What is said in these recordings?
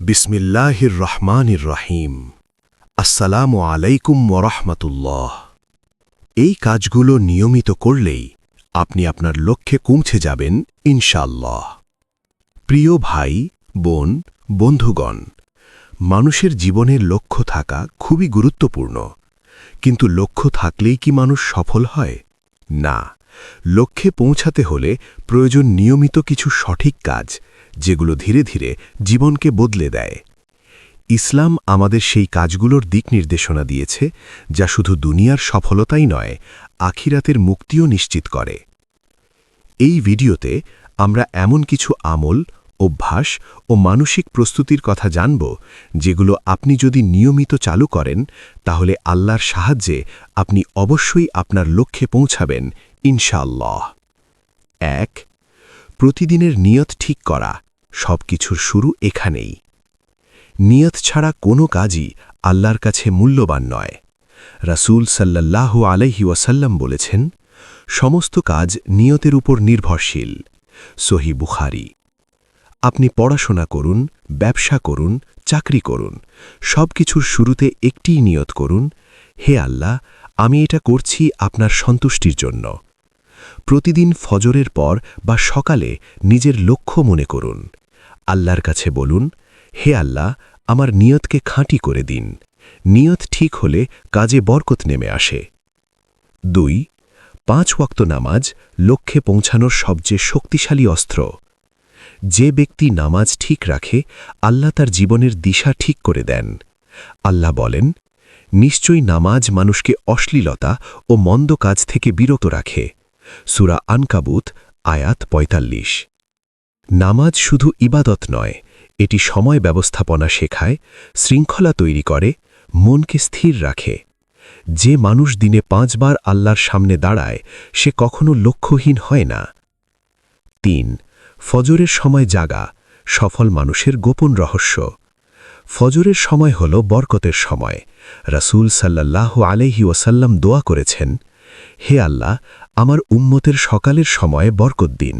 বিসমিল্লাহির রহমানির রহিম। আসসালামু আলাইকুম ওরহমতুল্লাহ। এই কাজগুলো নিয়মিত করলেই আপনি আপনার লক্ষ্যে পৌঁছে যাবেন ইনশাল্লাহ প্রিয় ভাই, বোন, বন্ধুগণ, মানুষের জীবনের লক্ষ্য থাকা খুবই গুরুত্বপূর্ণ। কিন্তু লক্ষ্য থাকলেই কি মানুষ সফল হয়? না। লক্ষ্যে পৌঁছাতে হলে প্রয়োজন নিয়মিত কিছু সঠিক কাজ যেগুলো ধীরে ধীরে জীবনকে বদলে দেয়। ইসলাম আমাদের সেই কাজগুলোর দিক নির্দেশনা দিয়েছে, যা শুধু দুনিয়ার সফলতাই নয়, আখিরাতের মুক্তিও নিশ্চিত করে। এই ভিডিওতে আমরা এমন কিছু আমল, অভ্যাস ও মানসিক প্রস্তুতির কথা জানব, যেগুলো আপনি যদি নিয়মিত চালু করেন, তাহলে আল্লাহর সাহায্যে আপনি অবশ্যই আপনার লক্ষ্যে পৌঁছাবেন ইনশাল্লাহ এক, প্রতিদিনের নিয়ত ঠিক করা। সব কিছুর শুরু এখানেই। নিয়ত ছাড়া কোনো কাজই আল্লাহর কাছে মূল্যবান নয়। রাসূল সাল্লাল্লাহ আলাইহি ওয়াসাল্লাম বলেছেন, সমস্ত কাজ নিয়তের উপর নির্ভরশীল। সহি বুখারি। আপনি পড়াশোনা করুন, ব্যবসা করুন, চাকরি করুন সব কিছুর শুরুতে একটিই নিয়ত করুন, হে আল্লাহ, আমি এটা করছি আপনার সন্তুষ্টির জন্য। প্রতিদিন ফজরের পর বা সকালে নিজের লক্ষ্য মনে করুন। আল্লাহর কাছে বলুন, হে আল্লাহ, আমার নিয়তকে খাঁটি করে দিন। নিয়ত ঠিক হলে কাজে বরকত নেমে আসে। দুই, পাঁচ ওয়াক্ত নামাজ লক্ষ্যে পৌঁছানোর সবচেয়ে শক্তিশালী অস্ত্র। যে ব্যক্তি নামাজ ঠিক রাখে, আল্লাহ তার জীবনের দিশা ঠিক করে দেন। আল্লাহ বলেন, নিশ্চয়ই নামাজ মানুষকে অশ্লীলতা ও মন্দ কাজ থেকে বিরত রাখে। সুরা আনকাবুত, আয়াত ৪৫ নামাজ শুধু ইবাদত নয়, এটি সময় ব্যবস্থাপনা শেখায়, শৃঙ্খলা তৈরি করে, মনকে স্থির রাখে। যে মানুষ দিনে পাঁচবার আল্লাহর সামনে দাঁড়ায়, সে কখনো লক্ষ্যহীন হয় না। তিন, ফজরের সময় জাগা, সফল মানুষের গোপন রহস্য। ফজরের সময় হল বরকতের সময়। রাসূল সাল্লাল্লাহ আলহি ওসাল্লাম দোয়া করেছেন, হে আল্লাহ, আমার উম্মতের সকালের সময়ে বরকত দিন।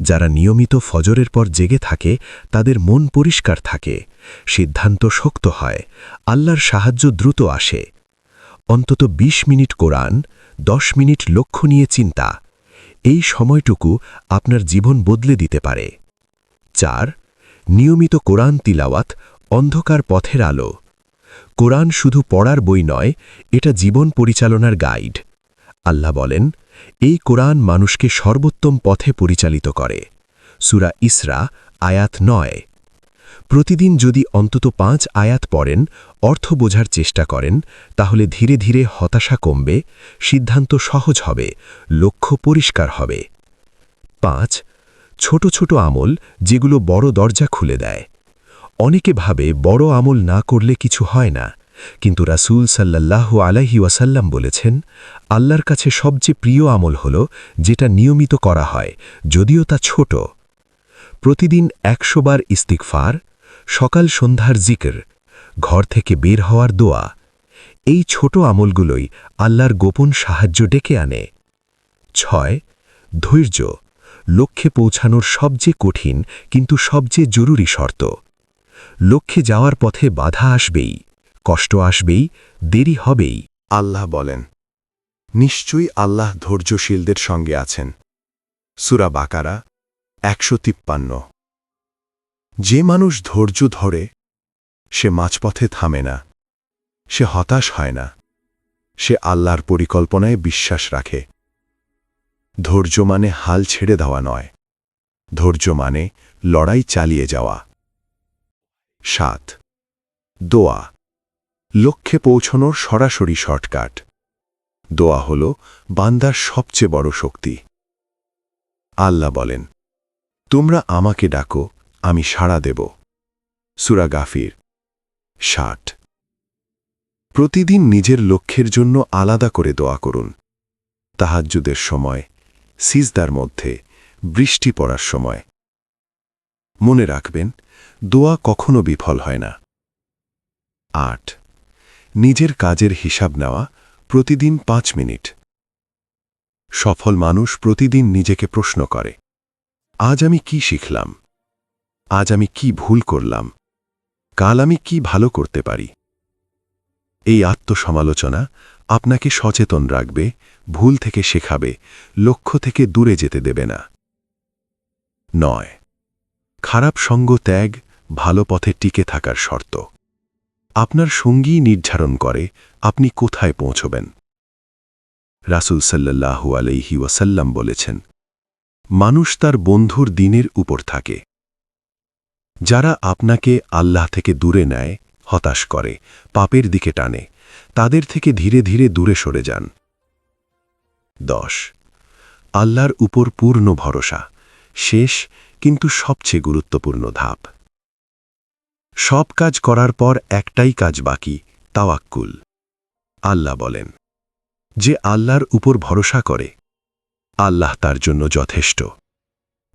যারা নিয়মিত ফজরের পর জেগে থাকে, তাদের মন পরিষ্কার থাকে। সিদ্ধান্ত শক্ত হয়। আল্লাহর সাহায্য দ্রুত আসে। অন্তত ২০ মিনিট কোরআন, দশ মিনিট লক্ষ্য নিয়ে চিন্তা। এই সময়টুকু আপনার জীবন বদলে দিতে পারে। চার, নিয়মিত কোরআন তিলাওয়াত অন্ধকার পথের আলো। কোরআন শুধু পড়ার বই নয়, এটা জীবন পরিচালনার গাইড। আল্লাহ বলেন এই কোরআন মানুষকে সর্বোত্তম পথে পরিচালিত করে। সুরা ইসরা, আয়াত নয়। প্রতিদিন যদি অন্তত পাঁচ আয়াত পড়েন, অর্থ বোঝার চেষ্টা করেন, তাহলে ধীরে ধীরে হতাশা কমবে, সিদ্ধান্ত সহজ হবে, লক্ষ্য পরিষ্কার হবে। পাঁচ, ছোট ছোট আমল যেগুলো বড় দরজা খুলে দেয়। অনেকে ভাবে বড় আমল না করলে কিছু হয় না। কিন্তু রাসূল সাল্লাল্লাহ আলাইহি ওয়াসাল্লাম বলেছেন, আল্লাহর কাছে সবচেয়ে প্রিয় আমল হল যেটা নিয়মিত করা হয়, যদিও তা ছোট। প্রতিদিন একশো বার ইস্তিকফার সকাল সন্ধ্যার জিকর, ঘর থেকে বের হওয়ার দোয়া, এই ছোট আমলগুলোই আল্লাহর গোপন সাহায্য ডেকে আনে। ছয়, ধৈর্য, লক্ষ্যে পৌঁছানোর সবচেয়ে কঠিন কিন্তু সবচেয়ে জরুরি শর্ত। লক্ষ্যে যাওয়ার পথে বাধা আসবেই। কষ্ট আসবেই, দেরি হবেই। আল্লাহ বলেন, নিশ্চয়ই আল্লাহ ধৈর্যশীলদের সঙ্গে আছেন। সুরা বাকারা একশো তিপ্পান্ন। যে মানুষ ধৈর্য ধরে, সে মাঝপথে থামে না। সে হতাশ হয় না। সে আল্লাহর পরিকল্পনায় বিশ্বাস রাখে। ধৈর্য মানে হাল ছেড়ে দেওয়া নয়। ধৈর্য মানে লড়াই চালিয়ে যাওয়া। সাত, দোয়া। লক্ষ্যে পৌঁছনোর সরাসরি শর্টকাট। দোয়া হল বান্দার সবচেয়ে বড় শক্তি। আল্লাহ বলেন, তোমরা আমাকে ডাকো, আমি সাড়া দেব। সুরা গাফির, ষাট। প্রতিদিন নিজের লক্ষ্যের জন্য আলাদা করে দোয়া করুন। তাহাজ্জুদের সময়, সিজদার মধ্যে, বৃষ্টি পড়ার সময়। মনে রাখবেন, দোয়া কখনো বিফল হয় না। আট। নিজের কাজের হিসাব নেওয়া প্রতিদিন পাঁচ মিনিট। সফল মানুষ প্রতিদিন নিজেকে প্রশ্ন করে, আজ আমি কি শিখলাম? আজ আমি কি ভুল করলাম? কাল আমি কি ভালো করতে পারি? এই আত্মসমালোচনা আপনাকে সচেতন রাখবে, ভুল থেকে শেখাবে, লক্ষ্য থেকে দূরে যেতে দেবে না। নয়, খারাপ সঙ্গ ত্যাগ ভালো পথে টিকে থাকার শর্ত। আপনার সঙ্গী নির্ধারণ করে আপনি কোথায় পৌঁছবেন। রাসুল সাল্লাহু আলাইহি ওয়াসাল্লাম বলেছেন, মানুষ তার বন্ধুর দিনের উপর থাকে। যারা আপনাকে আল্লাহ থেকে দূরে নেয়, হতাশ করে, পাপের দিকে টানে, তাদের থেকে ধীরে ধীরে দূরে সরে যান। দশ, আল্লাহর উপর পূর্ণ ভরসা, শেষ কিন্তু সবচেয়ে গুরুত্বপূর্ণ ধাপ। সব কাজ করার পর একটাই কাজ বাকি, তাওয়াক্কুল। আল্লাহ বলেন, যে আল্লাহর উপর ভরসা করে, আল্লাহ তার জন্য যথেষ্ট।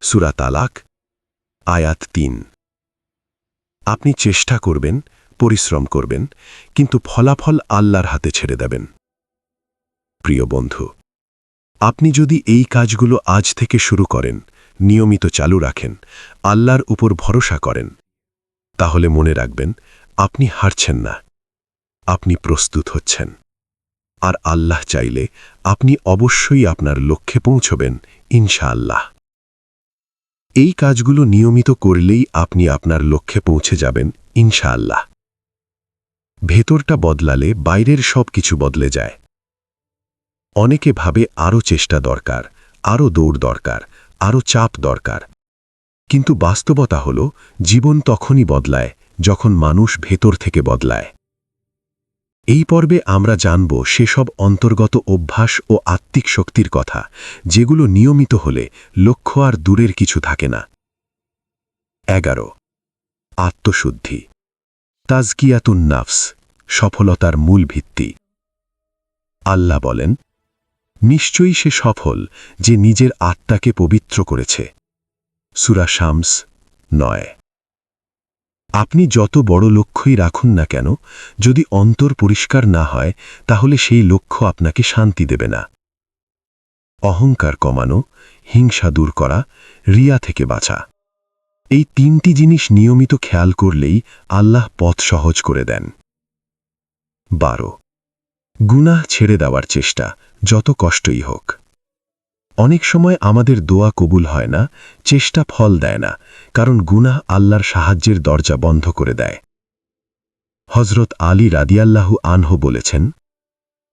সুরা তালাক, আয়াত তিন। আপনি চেষ্টা করবেন, পরিশ্রম করবেন, কিন্তু ফলাফল আল্লাহর হাতে ছেড়ে দেবেন। প্রিয় বন্ধু, আপনি যদি এই কাজগুলো আজ থেকে শুরু করেন, নিয়মিত চালু রাখেন, আল্লাহর উপর ভরসা করেন তাহলে মনে রাখবেন, আপনি হারছেন না। আপনি প্রস্তুত হচ্ছেন। আর আল্লাহ চাইলে আপনি অবশ্যই আপনার লক্ষ্যে পৌঁছবেন, ইনশাআল্লাহ। এই কাজগুলো নিয়মিত করলেই আপনি আপনার লক্ষ্যে পৌঁছে যাবেন, ইনশাআল্লাহ। ভেতরটা বদলালে বাইরের সব কিছু বদলে যায়। অনেকে ভাবে আরও চেষ্টা দরকার আরও দৌড় দরকার আরও চাপ দরকার। কিন্তু বাস্তবতা হল, জীবন তখনই বদলায়, যখন মানুষ ভেতর থেকে বদলায়। এই পর্বে আমরা জানব সেসব অন্তর্গত অভ্যাস ও আত্মিক শক্তির কথা, যেগুলো নিয়মিত হলে লক্ষ্য আর দূরের কিছু থাকে না। এগারো। আত্মশুদ্ধি। তাজকিয়াতুন নাফস, সফলতার মূল ভিত্তি। আল্লাহ বলেন, নিশ্চয়ই সে সফল যে নিজের আত্মাকে পবিত্র করেছে। সুরা শামস নয়। আপনি যত বড় লক্ষ্যই রাখুন না কেন, যদি অন্তর পরিষ্কার না হয়, তাহলে সেই লক্ষ্য আপনাকে শান্তি দেবে না। অহংকার কমানো, হিংসা দূর করা, রিয়া থেকে বাঁচা। এই তিনটি জিনিস নিয়মিত খেয়াল করলেই আল্লাহ পথ সহজ করে দেন। বারো। গুনাহ ছেড়ে দেওয়ার চেষ্টা, যত কষ্টই হোক। অনেক সময় আমাদের দোয়া কবুল হয় না, চেষ্টা ফল দেয় না, কারণ গুনাহ আল্লাহর সাহায্যের দরজা বন্ধ করে দেয়। হজরত আলী রাদিয়াল্লাহু আনহো বলেছেন,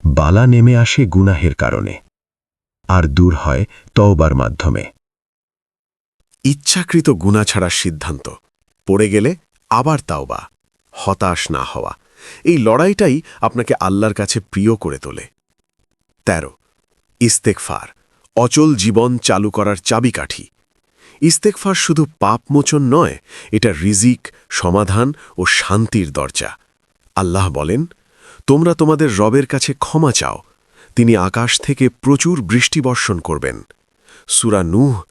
বালা নেমে আসে গুনাহের কারণে, আর দূর হয় তওবার মাধ্যমে। ইচ্ছাকৃত গুণা ছাড়ার সিদ্ধান্ত, পড়ে গেলে আবার তাওবা, হতাশ না হওয়া, এই লড়াইটাই আপনাকে আল্লাহর কাছে প্রিয় করে তোলে। তেরো ইস্তেকফার অচল জীবন চালু করার চাবিকাঠি। ইস্তেকফার শুধু পাপমোচন নয়, এটা রিজিক, সমাধান ও শান্তির দরজা। আল্লাহ বলেন, তোমরা তোমাদের রবের কাছে ক্ষমা চাও। তিনি আকাশ থেকে প্রচুর বৃষ্টি বর্ষণ করবেন। সুরা নুহ,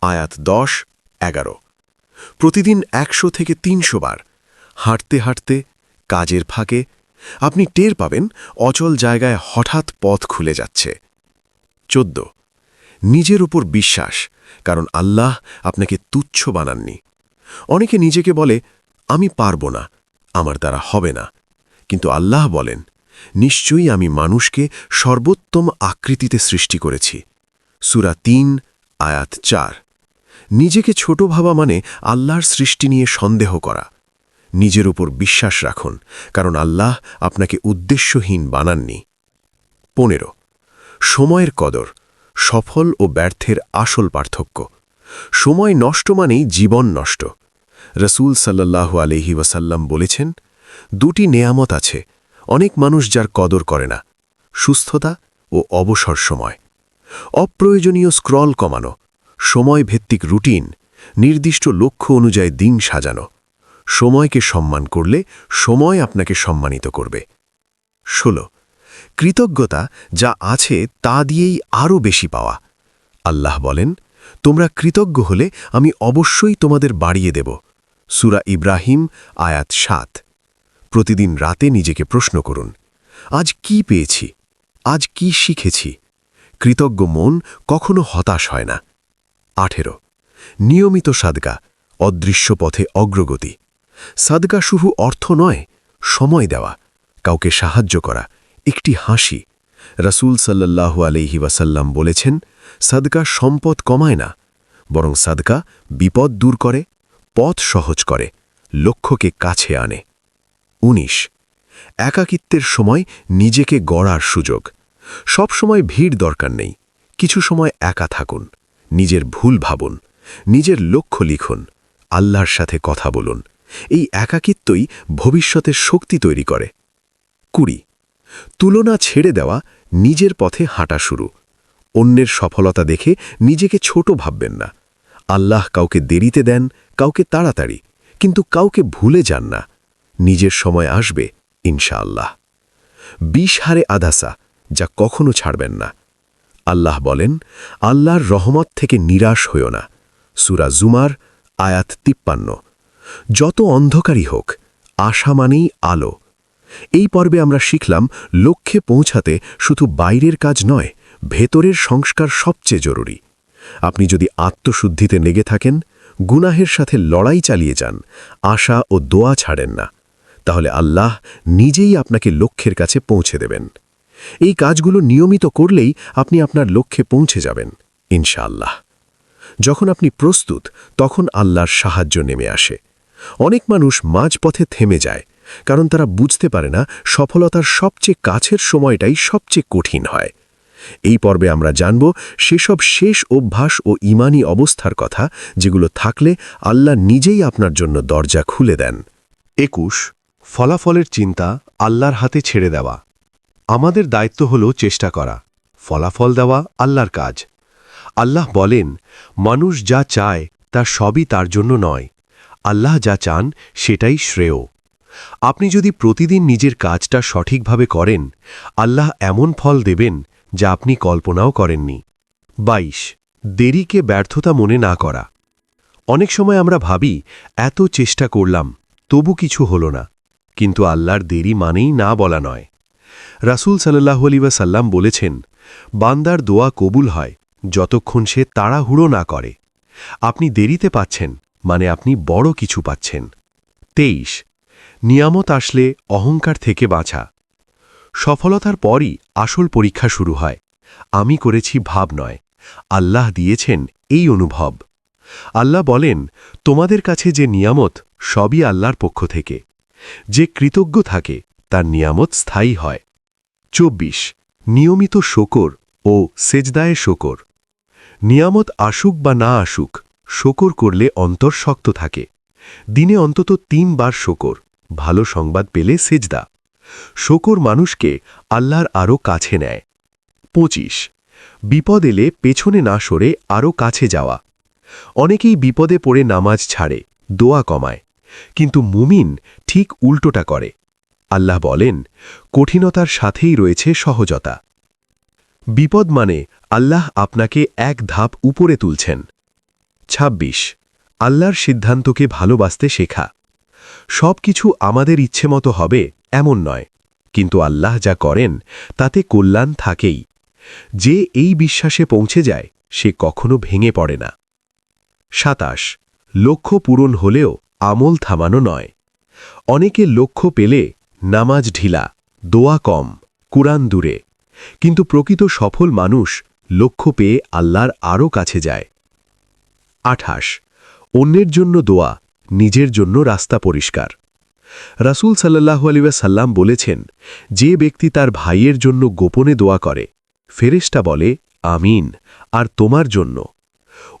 আয়াত দশ, এগারো। প্রতিদিন একশো থেকে তিনশো বার। হাঁটতে হাঁটতে, কাজের ফাঁকে, আপনি টের পাবেন অচল জায়গায় হঠাৎ পথ খুলে যাচ্ছে। চোদ্দ। নিজের উপর বিশ্বাস, কারণ আল্লাহ আপনাকে তুচ্ছ বানাননি। অনেকে নিজেকে বলে, আমি পারব না, আমার দ্বারা হবে না। কিন্তু আল্লাহ বলেন, নিশ্চয়ই আমি মানুষকে সর্বোত্তম আকৃতিতে সৃষ্টি করেছি। সুরা তিন, আয়াত চার। নিজেকে ছোট ভাবা মানে আল্লাহর সৃষ্টি নিয়ে সন্দেহ করা। নিজের উপর বিশ্বাস রাখুন, কারণ আল্লাহ আপনাকে উদ্দেশ্যহীন বানাননি। পনেরো। সময়ের কদর। সফল ও ব্যর্থের আসল পার্থক্য। সময় নষ্ট মানেই জীবন নষ্ট। রসুল সাল্লাহু আলহি ওয়াসাল্লাম বলেছেন, দুটি নেয়ামত আছে, অনেক মানুষ যার কদর করে না, সুস্থতা ও অবসর সময়। অপ্রয়োজনীয় স্ক্রল কমানো সময় ভিত্তিক রুটিন, নির্দিষ্ট লক্ষ্য অনুযায়ী দিন সাজানো, সময়কে সম্মান করলে সময় আপনাকে সম্মানিত করবে। ষোলো কৃতজ্ঞতা যা আছে তা দিয়েই আরও বেশি পাওয়া। আল্লাহ বলেন, তোমরা কৃতজ্ঞ হলে আমি অবশ্যই তোমাদের বাড়িয়ে দেব। সুরা ইব্রাহিম, আয়াত সাত। প্রতিদিন রাতে নিজেকে প্রশ্ন করুন, আজ কি পেয়েছি? আজ কি শিখেছি? কৃতজ্ঞ মন কখনো হতাশ হয় না। আঠেরো, নিয়মিত সাদগা অদৃশ্য পথে অগ্রগতি। সাদগা শুধু অর্থ নয়, সময় দেওয়া, কাউকে সাহায্য করা। একটি হাসি। রসুল সাল্লাল্লাহু আলহি ওয়াসাল্লাম বলেছেন, সাদকা সম্পদ কমায় না, বরং সাদকা বিপদ দূর করে, পথ সহজ করে, লক্ষ্যকে কাছে আনে। ১৯ একাকিত্বের সময় নিজেকে গড়ার সুযোগ। সব সময় ভিড় দরকার নেই, কিছু সময় একা থাকুন, নিজের ভুল ভাবুন, নিজের লক্ষ্য লিখুন, আল্লাহর সাথে কথা বলুন। এই একাকিত্বই ভবিষ্যতের শক্তি তৈরি করে। কুড়ি। তুলনা ছেড়ে দেওয়া নিজের পথে হাঁটা শুরু। অন্যের সফলতা দেখে নিজেকে ছোট ভাববেন না। আল্লাহ কাউকে দেরিতে দেন, কাউকে তাড়াতাড়ি, কিন্তু কাউকে ভুলে যান না। নিজের সময় আসবে, ইনশাআল্লাহ। বিষ হারে আদাসা, যা কখনো ছাড়বেন না। আল্লাহ বলেন, আল্লাহর রহমত থেকে নিরাশ হইও না। সুরা জুমার আয়াত তিপ্পান্ন। যত অন্ধকারই হোক, আশা মানেই আলো। এই পর্বে আমরা শিখলাম লক্ষ্যে পৌঁছাতে শুধু বাইরের কাজ নয়, ভেতরের সংস্কার সবচেয়ে জরুরি। আপনি যদি আত্মশুদ্ধিতে লেগে থাকেন, গুনাহের সাথে লড়াই চালিয়ে যান, আশা ও দোয়া ছাড়েন না, তাহলে আল্লাহ নিজেই আপনাকে লক্ষ্যের কাছে পৌঁছে দেবেন। এই কাজগুলো নিয়মিত করলেই আপনি আপনার লক্ষ্যে পৌঁছে যাবেন, ইনশাআল্লাহ। যখন আপনি প্রস্তুত, তখন আল্লাহর সাহায্য নেমে আসে। অনেক মানুষ মাঝপথে থেমে যায় কারণ তারা বুঝতে পারে না সফলতার সবচেয়ে কাছের সময়টাই সবচেয়ে কঠিন হয়। এই পর্বে আমরা জানব সেসব শেষ অভ্যাস ও ইমানি অবস্থার কথা যেগুলো থাকলে আল্লাহ নিজেই আপনার জন্য দরজা খুলে দেন। একুশ, ফলাফলের চিন্তা আল্লাহর হাতে ছেড়ে দেওয়া। আমাদের দায়িত্ব হল চেষ্টা করা, ফলাফল দেওয়া আল্লাহর কাজ। আল্লাহ বলেন, মানুষ যা চায় তা সবই তার জন্য নয়। আল্লাহ যা চান সেটাই শ্রেয়। আপনি যদি প্রতিদিন নিজের কাজটা সঠিকভাবে করেন, আল্লাহ এমন ফল দেবেন যা আপনি কল্পনাও করেননি। ২২ দেরিকে ব্যর্থতা মনে না করা। অনেক সময় আমরা ভাবি, এত চেষ্টা করলাম, তবু কিছু হল না। কিন্তু আল্লাহর দেরি মানেই না বলা নয়। রাসুল সাল্লাহু সাল্লাম বলেছেন, বান্দার দোয়া কবুল হয় যতক্ষণ সে তাড়াহুড়ো না করে। আপনি দেরিতে পাচ্ছেন মানে আপনি বড় কিছু পাচ্ছেন। তেইশ নিয়ামত আসলে অহংকার থেকে বাঁচা সফলতার পরই আসল পরীক্ষা শুরু হয়। আমি করেছি ভাব নয়। আল্লাহ দিয়েছেন এই অনুভব। আল্লাহ বলেন, তোমাদের কাছে যে নিয়ামত, সবই আল্লাহর পক্ষ থেকে। যে কৃতজ্ঞ থাকে, তার নিয়ামত স্থায়ী হয়। চব্বিশ। নিয়মিত শোকর ও সেজদায়ে শোকর। নিয়ামত আসুক বা না আসুক, শোকর করলে অন্তর শক্ত থাকে। দিনে অন্তত তিনবার শোকর। ভালো সংবাদ পেলে সেজদা। শোকর মানুষকে আল্লাহর আরও কাছে নেয়। পঁচিশ। বিপদ এলে পেছনে না সরে আরও কাছে যাওয়া। অনেকেই বিপদে পড়ে নামাজ ছাড়ে, দোয়া কমায়, কিন্তু মুমিন ঠিক উল্টোটা করে। আল্লাহ বলেন, কঠিনতার সাথেই রয়েছে সহজতা। বিপদ মানে আল্লাহ আপনাকে এক ধাপ উপরে তুলছেন। ২৬ আল্লাহর সিদ্ধান্তকে ভালোবাসতে শেখা। সব কিছু আমাদের ইচ্ছেমতো হবে, এমন নয়। কিন্তু আল্লাহ যা করেন, তাতে কল্যাণ থাকেই। যে এই বিশ্বাসে পৌঁছে যায়, সে কখনো ভেঙে পড়ে না। সাতাশ, লক্ষ্য পূরণ হলেও আমল থামানো নয়। অনেকে লক্ষ্য পেলে নামাজ ঢিলা, দোয়া কম, কুরআন দূরে। কিন্তু প্রকৃত সফল মানুষ লক্ষ্য পেয়ে আল্লাহর আরও কাছে যায়। আঠাশ, অন্যের জন্য দোয়া নিজের জন্য রাস্তা পরিষ্কার। রাসুল সাল্লাহু আলী সাল্লাম বলেছেন, যে ব্যক্তি তার ভাইয়ের জন্য গোপনে দোয়া করে ফেরেস্টা বলে, আমিন আর তোমার জন্য।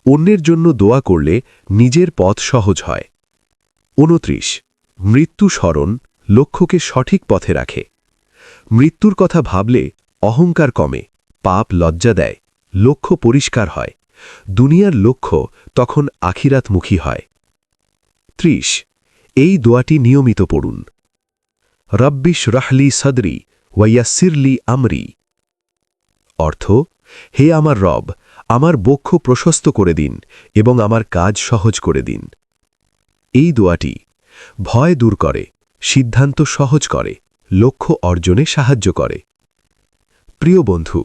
অন্যের জন্য দোয়া করলে নিজের পথ সহজ হয়। উনত্রিশ, মৃত্যু স্মরণ লক্ষ্যকে সঠিক পথে রাখে। মৃত্যুর কথা ভাবলে অহংকার কমে, পাপ লজ্জা দেয়, লক্ষ্য পরিষ্কার হয়। দুনিয়ার লক্ষ্য তখন আখিরাতমুখী হয়। ত্রিশ। এই দোয়াটি নিয়মিত পড়ুন। রব্বিশ রাহলি সদরি ওয়াইয়াসিরলি আমরি। অর্থ, হে আমার রব, আমার বক্ষ প্রশস্ত করে দিন এবং আমার কাজ সহজ করে দিন। এই দোয়াটি ভয় দূর করে, সিদ্ধান্ত সহজ করে, লক্ষ্য অর্জনে সাহায্য করে। প্রিয় বন্ধু,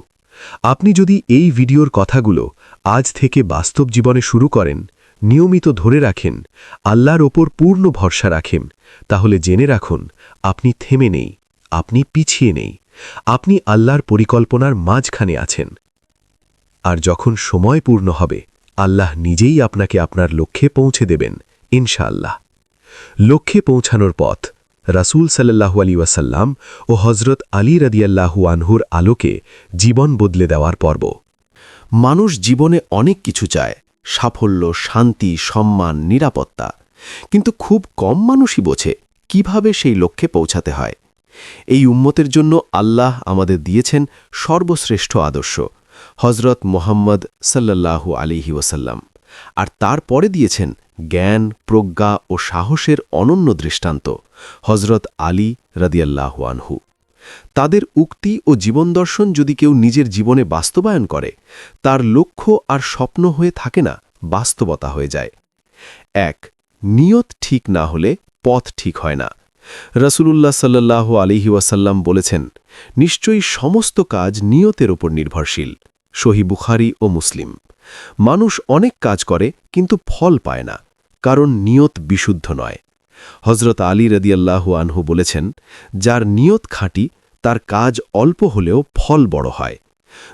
আপনি যদি এই ভিডিওর কথাগুলো আজ থেকে বাস্তব জীবনে শুরু করেন নিয়মিত ধরে রাখেন, আল্লাহর ওপর পূর্ণ ভরসা রাখেন। তাহলে জেনে রাখুন, আপনি থেমে নেই, আপনি পিছিয়ে নেই, আপনি আল্লাহর পরিকল্পনার মাঝখানে আছেন। আর যখন সময় পূর্ণ হবে, আল্লাহ নিজেই আপনাকে আপনার লক্ষ্যে পৌঁছে দেবেন, ইনশাআল্লাহ। লক্ষ্যে পৌঁছানোর পথ, রাসূল সাল্লাহু আলী ওয়াসাল্লাম ও হজরত আলী রদিয়াল্লাহু আনহুর আলোকে জীবন বদলে দেওয়ার পর্ব। মানুষ জীবনে অনেক কিছু চায় সাফল্য, শান্তি, সম্মান, নিরাপত্তা। কিন্তু খুব কম মানুষই বোঝে কীভাবে সেই লক্ষ্যে পৌঁছাতে হয়। এই উম্মতের জন্য আল্লাহ আমাদের দিয়েছেন সর্বশ্রেষ্ঠ আদর্শ হজরত মোহাম্মদ সাল্লাল্লাহু আলিহি ওসাল্লাম আর তারপরে দিয়েছেন জ্ঞান, প্রজ্ঞা ও সাহসের অনন্য দৃষ্টান্ত হজরত আলী রাদিয়াল্লাহু আনহু। তাদের উক্তি ও জীবনদর্শন যদি কেউ নিজের জীবনে বাস্তবায়ন করে, তার লক্ষ্য আর স্বপ্ন হয়ে থাকে না, বাস্তবতা হয়ে যায়। এক, নিয়ত ঠিক না হলে পথ ঠিক হয় না। রসুলুল্লাহ সাল্লাহ আলিহি ওয়াসাল্লাম বলেছেন, নিশ্চয়ই সমস্ত কাজ নিয়তের ওপর নির্ভরশীল। সহি বুখারি ও মুসলিম। মানুষ অনেক কাজ করে, কিন্তু ফল পায় না, কারণ নিয়ত বিশুদ্ধ নয়। হজরত আলী রদিয়াল্লাহু আনহু বলেছেন, যার নিয়ত খাঁটি, তার কাজ অল্প হলেও ফল বড় হয়।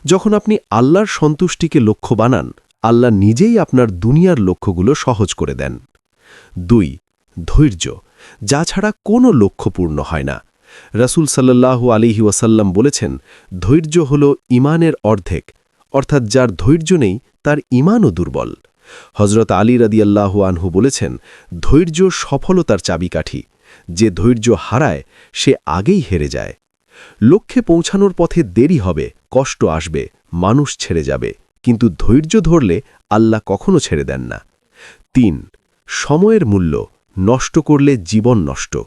যখন আপনি আল্লাহর সন্তুষ্টিকে লক্ষ্য বানান, আল্লাহ নিজেই আপনার দুনিয়ার লক্ষ্যগুলো সহজ করে দেন। দুই, ধৈর্য, যা ছাড়া কোনো লক্ষ্য পূর্ণ হয় না। রাসুল সাল্লাহু আলিহি ওয়াসাল্লাম বলেছেন, ধৈর্য হল ইমানের অর্ধেক, অর্থাৎ যার ধৈর্য নেই, তার ইমানও দুর্বল। হজরত আলী রাদিয়াল্লাহু আনহু বলেছেন, ধৈর্য সফলতার চাবিকাঠি। যে ধৈর্য হারায়, সে আগেই হেরে যায়। লক্ষ্যে পৌঁছানোর পথে দেরি হবে, কষ্ট আসবে, মানুষ ছেড়ে যাবে। কিন্তু ধৈর্য ধরলে আল্লাহ কখনো ছেড়ে দেন না। তিন, সময়ের মূল্য নষ্ট করলে জীবন নষ্ট।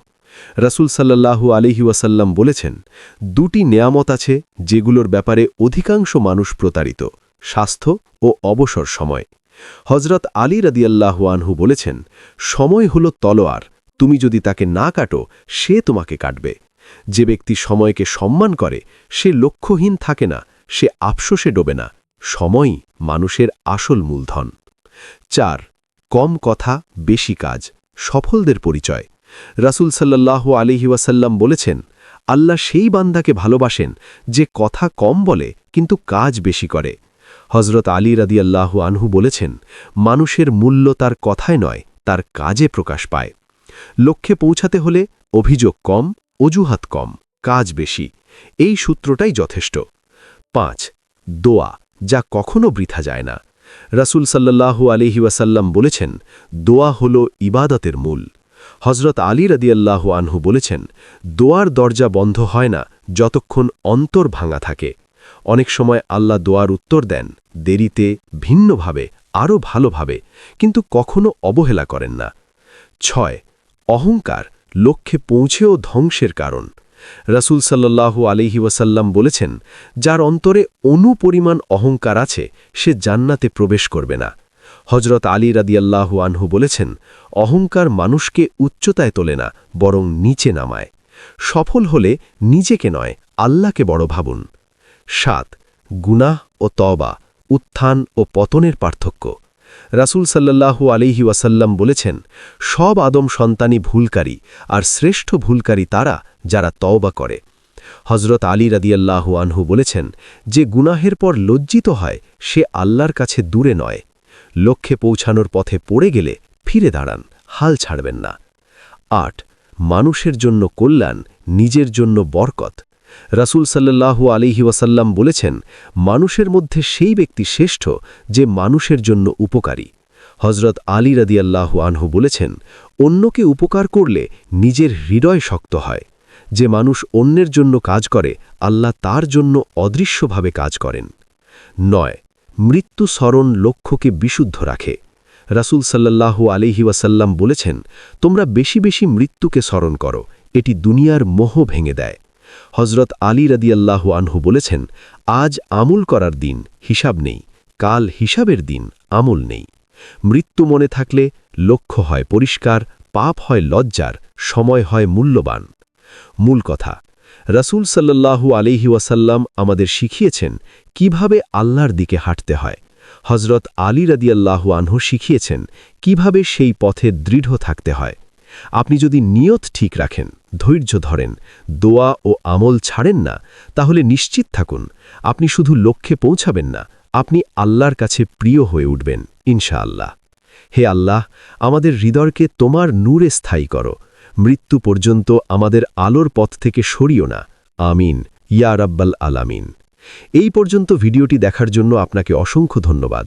রাসুল সাল্লাহু আলিহি ওয়াসাল্লাম বলেছেন, দুটি নেয়ামত আছে যেগুলোর ব্যাপারে অধিকাংশ মানুষ প্রতারিত, স্বাস্থ্য ও অবসর সময়। হজরত আলী রাদিয়াল্লাহু বলেছেন, সময় হল তলোয়ার, তুমি যদি তাকে না কাটো, সে তোমাকে কাটবে। যে ব্যক্তি সময়কে সম্মান করে, সে লক্ষ্যহীন থাকে না, সে আফসোসে ডোবে না। সময়ই মানুষের আসল মূলধন। চার, কম কথা, বেশি কাজ, সফলদের পরিচয়। রাসুল আলিহি ওয়াসাল্লাম বলেছেন, আল্লাহ সেই বান্দাকে ভালোবাসেন যে কথা কম বলে, কিন্তু কাজ বেশি করে। হজরত আলী রাদিয়াল্লাহু আনহু বলেছেন, মানুষের মূল্য তার কথায় নয়, তার কাজে প্রকাশ পায়। লক্ষ্যে পৌঁছাতে হলে অভিযোগ কম, অজুহাত কম, কাজ বেশি, এই সূত্রটাই যথেষ্ট। পাঁচ, দোয়া, যা কখনো বৃথা যায় না। রাসুল সাল্লাহু আলিহি ওয়াসাল্লাম বলেছেন, দোয়া হল ইবাদতের মূল। হজরত আলী রদিয়াল্লাহু আনহু বলেছেন, দোয়ার দরজা বন্ধ হয় না যতক্ষণ অন্তর ভাঙা থাকে। অনেক সময় আল্লাহ দোয়ার উত্তর দেন, দেরিতে, ভিন্নভাবে, আরও ভালোভাবে, কিন্তু কখনো অবহেলা করেন না। ছয়, অহংকার লক্ষ্যে পৌঁছেও ধ্বংসের কারণ। রাসুল সাল্লাহু আলিহি ওয়াসাল্লাম বলেছেন, যার অন্তরে অনুপরিমাণ অহংকার আছে, সে জান্নাতে প্রবেশ করবে না। হজরত আলী রাদিয়াল্লাহু আনহু বলেছেন, অহংকার মানুষকে উচ্চতায় তোলে না, বরং নিচে নামায়। সফল হলে নিজেকে নয়, আল্লাহকে বড় ভাবুন। সাত, গুনাহ ও তবা উত্থান ও পতনের পার্থক্য। রাসুল সাল্লাল্লাহু আলিহি ওয়াসাল্লাম বলেছেন, সব আদম সন্তানই ভুলকারী আর শ্রেষ্ঠ ভুলকারী তারা যারা তওবা করে। হজরত আলী রাদিয়াল্লাহু আনহু বলেছেন, যে গুনাহের পর লজ্জিত হয়, সে আল্লাহর কাছে দূরে নয়। লক্ষ্যে পৌঁছানোর পথে পড়ে গেলে ফিরে দাঁড়ান, হাল ছাড়বেন না। আট, মানুষের জন্য কল্যাণ, নিজের জন্য বরকত। রাসুল সাল্লাহু আলিহি ওয়াসাল্লাম বলেছেন, মানুষের মধ্যে সেই ব্যক্তি শ্রেষ্ঠ যে মানুষের জন্য উপকারী। হজরত আলী রাদিয়াল্লাহু আনহু বলেছেন, অন্যকে উপকার করলে নিজের হৃদয় শক্ত হয়। যে মানুষ অন্যের জন্য কাজ করে, আল্লাহ তার জন্য অদৃশ্যভাবে কাজ করেন। নয় মৃত্যু স্মরণ লক্ষ্যকে বিশুদ্ধ রাখে। রাসুল সাল্লাহু আলিহি ওয়াসাল্লাম বলেছেন, তোমরা বেশি বেশি মৃত্যুকে স্মরণ করো, এটি দুনিয়ার মোহ ভেঙে দেয়। হজরত আলী রাদিয়াল্লাহু আনহু বলেছেন, আজ আমুল করার দিন, হিসাব নেই। কাল হিসাবের দিন, আমুল নেই। মৃত্যু মনে থাকলে লক্ষ্য হয় পরিষ্কার, পাপ হয় লজ্জার, সময় হয় মূল্যবান। মূল কথা, রাসুল সাল্লাল্লাহু আলিহি ওয়াসাল্লাম আমাদের শিখিয়েছেন কীভাবে আল্লাহর দিকে হাঁটতে হয়। হজরত আলী রাদিয়াল্লাহু আনহু শিখিয়েছেন কীভাবে সেই পথে দৃঢ় থাকতে হয়। আপনি যদি নিয়ত ঠিক রাখেন ধৈর্য ধরেন, দোয়া ও আমল ছাড়েন না, তাহলে নিশ্চিত থাকুন, আপনি শুধু লক্ষ্যে পৌঁছাবেন না, আপনি আল্লাহর কাছে প্রিয় হয়ে উঠবেন, ইনশাআল্লাহ। হে আল্লাহ, আমাদের হৃদয়কে তোমার নূরে স্থায়ী করো, মৃত্যু পর্যন্ত আমাদের আলোর পথ থেকে সরিও না, আমিন, ইয়া রাব্বাল আলামিন। এই পর্যন্ত ভিডিওটি দেখার জন্য আপনাকে অসংখ্য ধন্যবাদ।